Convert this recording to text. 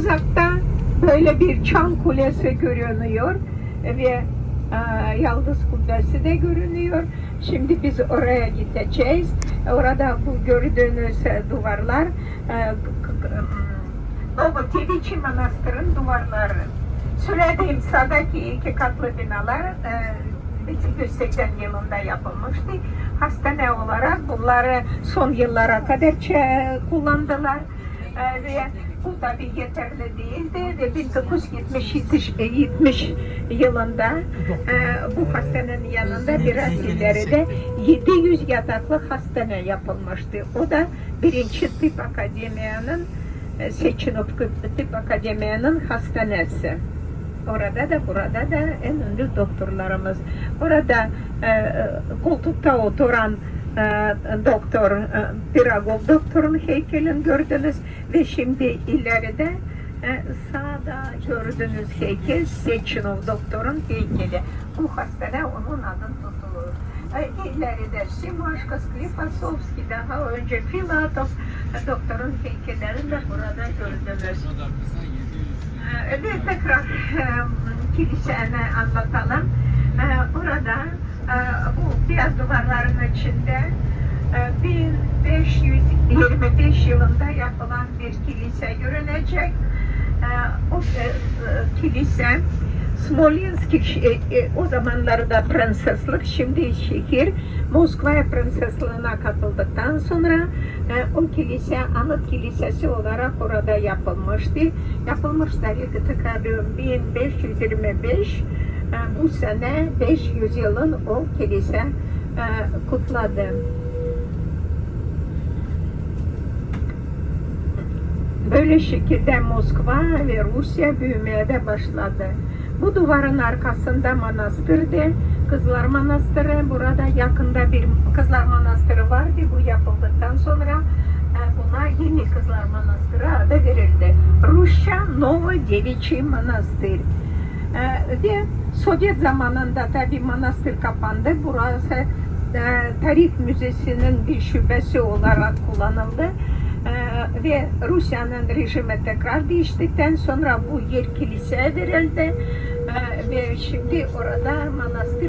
uzakta böyle bir çan kulesi görünüyor ve e, Yıldız Kubbesi de görünüyor. Şimdi biz oraya gideceğiz. Orada bu gördüğünüz e, duvarlar e, Novotevici Manastır'ın duvarları. Söylediğim sağdaki iki katlı binalar e, 1980 yılında yapılmıştı. Hastane olarak bunları son yıllara kadar ç- kullandılar. E, ve bu tabi yeterli değildi ve 1970 70 yılında e, bu hastanenin yanında biraz ileride 700 yataklı hastane yapılmıştı. O da birinci tıp akademiyanın e, Seçinov Tıp Akademiyanın hastanesi. Orada da burada da en ünlü doktorlarımız. Orada e, e, koltukta oturan e, doktor, e, Piragov doktorun heykelini gördünüz ve şimdi ileride e, sağda gördüğünüz heykel Sechinov doktorun heykeli. Bu hastane onun adını tutulur. İleride Simaşka, Sklifasovski, daha önce Filatov e, doktorun heykellerini de burada gördünüz. Ee, Ve tekrar kiliseni anlatalım. Ee, Orada e, bu beyaz duvarların içinde e, 1525 yılında yapılan bir kilise görünecek. Ee, O e, kilise Smolensk e, e, o zamanlarda prenseslik, şimdi şehir Moskva prenseslığına katıldıktan sonra o kilise anıt kilisesi olarak orada yapılmıştı. Yapılmış tarihi tekrarlıyorum 1525 e, bu sene 500 yılın o kilise e, kutladı. Böyle şekilde Moskva ve Rusya büyümeye de başladı. Bu duvarın arkasında manastırdı. Kızlar Manastırı. Burada yakında bir Kızlar Manastırı vardı. Bu yapıldıktan sonra e, buna yeni Kızlar Manastırı adı verildi. Rusça Novo Deviçi Manastır. E, ve Sovyet zamanında tabi manastır kapandı. Burası e, Tarih Müzesi'nin bir şubesi olarak kullanıldı. Ee, ve Rusya'nın rejimi tekrar değiştikten sonra bu yer kiliseye verildi Ee, ve şimdi orada manastır